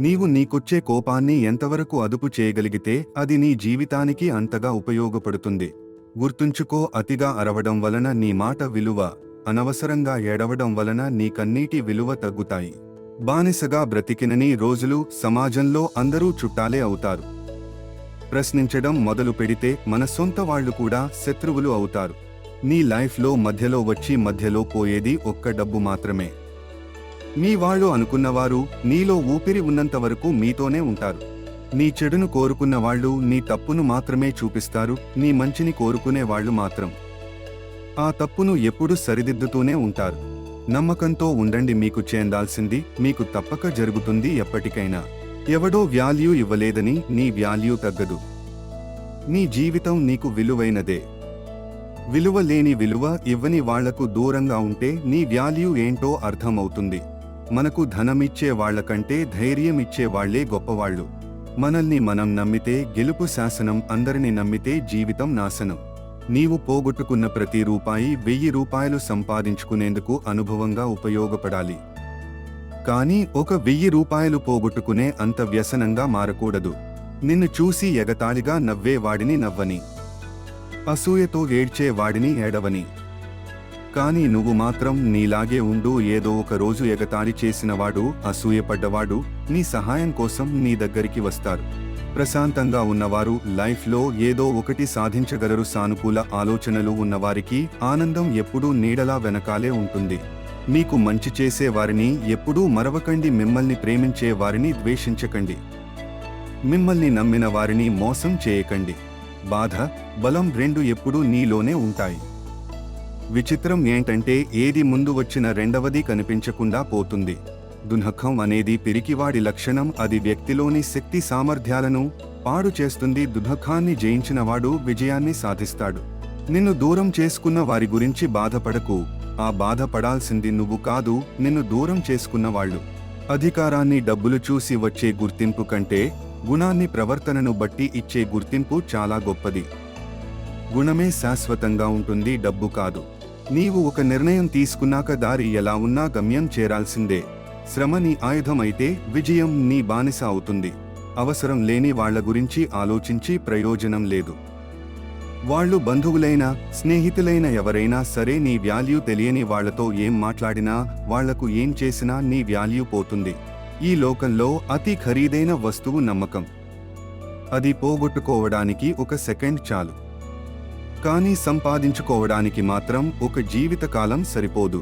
నీవు నీకొచ్చే కోపాన్ని ఎంతవరకు అదుపు చేయగలిగితే అది నీ జీవితానికి అంతగా ఉపయోగపడుతుంది. గుర్తుంచుకో అతిగా అరవడం వలన నీ మాట విలువ అనవసరంగా ఏడవడం వలన నీ కన్నీటి విలువ తగ్గుతాయి. బానిసగా బ్రతికినని రోజులు సమాజంలో అందరూ చుట్టాలే అవుతారు. ప్రశ్నించడం మొదలు పెడితే మన సొంత వాళ్ళు కూడా శత్రువులు అవుతారు. నీ లైఫ్లో మధ్యలో వచ్చి మధ్యలో పోయేది ఒక్క డబ్బు మాత్రమే. మీ వాళ్ళు అనుకున్నవారు నీలో ఊపిరి ఉన్నంత వరకు మీతోనే ఉంటారు. నీ చెడును కోరుకున్న వాళ్ళు నీ తప్పును మాత్రమే చూపిస్తారు. నీ మంచిని కోరుకునే వాళ్ళు మాత్రం. ఆ తప్పును ఎప్పుడు సరిదిద్దుతూనే ఉంటారు. నమ్మకంతో ఉండండి మీకు చెందాల్సింది మీకు తప్పక జరుగుతుంది ఎప్పటికైనా. ఎవడో వాల్యూ ఇవ్వలేదని నీ వాల్యూ తగ్గదు. నీ జీవితం నీకు విలువైనదే. విలువ లేని విలువ ఇవ్వని వాళ్ళకు దూరంగా ఉంటే నీ వాల్యూ ఏంటో అర్థమవుతుంది. మనకు ధనమిచ్చే వాళ్ళకంటే ధైర్యం ఇచ్చే వాళ్ళే గొప్పవాళ్ళు. మనల్ని మనం నమ్మితే గెలుపు శాసనం అందరిని నమ్మితే జీవితం నాశనం. నీవు పోగొట్టుకున్న ప్రతి రూపాయి వెయ్యి రూపాయలు సంపాదించుకునేందుకు అనుభవంగా ఉపయోగపడాలి. కానీ ఒక వెయ్యి రూపాయలు పోగొట్టుకునే అంత వ్యసనంగా మారకూడదు. నిన్ను చూసి ఎగతాళిగా నవ్వేవాడిని నవ్వని. అసూయతో ఏడ్చే వాడిని ఏడవని. కానీ నువ్వు మాత్రం నీలాగే ఉండు ఏదో ఒక రోజు ఎగతాళి చేసినవాడు అసూయపడ్డవాడు నీ సహాయం కోసం నీ దగ్గరికి వస్తారు. ప్రశాంతంగా ఉన్నవారు లైఫ్లో ఏదో ఒకటి సాధించగలరు సానుకూల ఆలోచనలు ఉన్నవారికి ఆనందం ఎప్పుడూ నీడలా వెనకాలే ఉంటుంది. మీకు మంచి చేసే వారిని ఎప్పుడూ మరవకండి మిమ్మల్ని ప్రేమించే వారిని ద్వేషించకండి. మిమ్మల్ని నమ్మిన వారిని మోసం చేయకండి. బాధ బలం రెండు ఎప్పుడూ నీలోనే ఉంటాయి. విచిత్రం ఏంటంటే ఏది ముందు వచ్చిన రెండవది కనిపించకుండా పోతుంది. దునఖం అనేది పిరికివాడి లక్షణం అది వ్యక్తిలోని శక్తి సామర్థ్యాలను పాడు చేస్తుంది. దునఖాన్ని జయించినవాడు విజయాన్ని సాధిస్తాడు. నిన్ను దూరం చేసుకున్న వారి గురించి బాధపడకు. ఆ బాధపడాల్సింది నువ్వు కాదు నిన్ను దూరం చేసుకున్న వాళ్ళు. అధికారాన్ని డబ్బులు చూసి వచ్చే గుర్తింపు కంటే గుణాన్ని ప్రవర్తనను బట్టి ఇచ్చే గుర్తింపు చాలా గొప్పది. గుణమే శాశ్వతంగా ఉంటుంది డబ్బు కాదు. నీవు ఒక నిర్ణయం తీసుకున్నాక దారి ఎలా ఉన్నా గమ్యం చేరాల్సిందే. శ్రమ నీ ఆయుధమైతే విజయం నీ బానిస అవుతుంది. అవసరం లేని వాళ్ళ గురించి ఆలోచించి ప్రయోజనం లేదు. వాళ్ళు బంధువులైనా స్నేహితులైన ఎవరైనా సరే నీ వాల్యూ తెలియని వాళ్ళతో ఏం మాట్లాడినా వాళ్ళకు ఏం చేసినా నీ వాల్యూ పోతుంది. ఈ లోకంలో అతి ఖరీదైన వస్తువు నమ్మకం. అది పోగొట్టుకోవడానికి ఒక సెకండ్ చాలు. కానీ సంపాదించుకోవడానికి మాత్రం ఒక జీవితకాలం సరిపోదు.